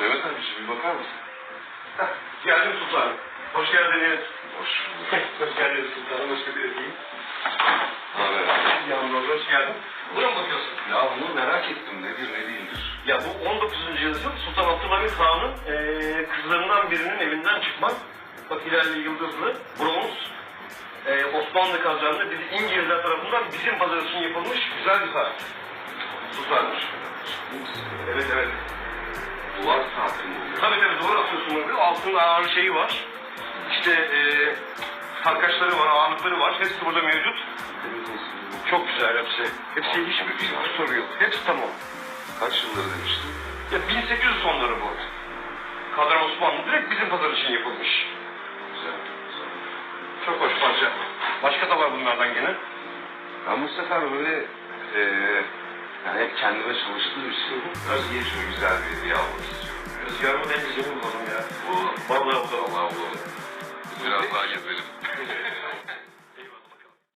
Mehmet abiciğim bir bakar mısın? Geldim sultanım. Hoş geldiniz. Hoş bulduk. Hoş geldiniz sultanım. Hoş geldiniz. Haber abi. Yağmur hoş geldin. Buna mı bakıyorsun? Ya bunu merak ettim. Nedir ne değildir? Ya bu 19. yüzyıl Sultan Abdülhamit Han'ın eee kızlarından birinin evinden çıkmak. Bak ilerli yıldızlı, bronz. eee Osmanlı kazandı. Bizi İngilizler tarafından bizim pazar için yapılmış güzel bir saat. Sultanmış. Evet evet. Duvar saati mi oluyor? Tabii tabii doğru atıyorsun bunu. Altında ağır şeyi var. İşte eee tarkaçları var, ağırlıkları var. Hepsi burada mevcut. Çok güzel hepsi. Hepsi hiçbir bir kusuru yok. Hepsi tamam. Kaç yılları demiştin? Ya 1800 sonları bu. Kadran Osmanlı direkt bizim pazar için yapılmış. Güzel. güzel. Çok hoş parça. Başka da var bunlardan gene. Ben bu sefer böyle eee yani hep kendime çalıştığım için Özge'ye şöyle güzel bir hediye almak en güzeli bulalım ya. Bu Vallahi bulalım. Allah Allah. Biraz daha gezelim.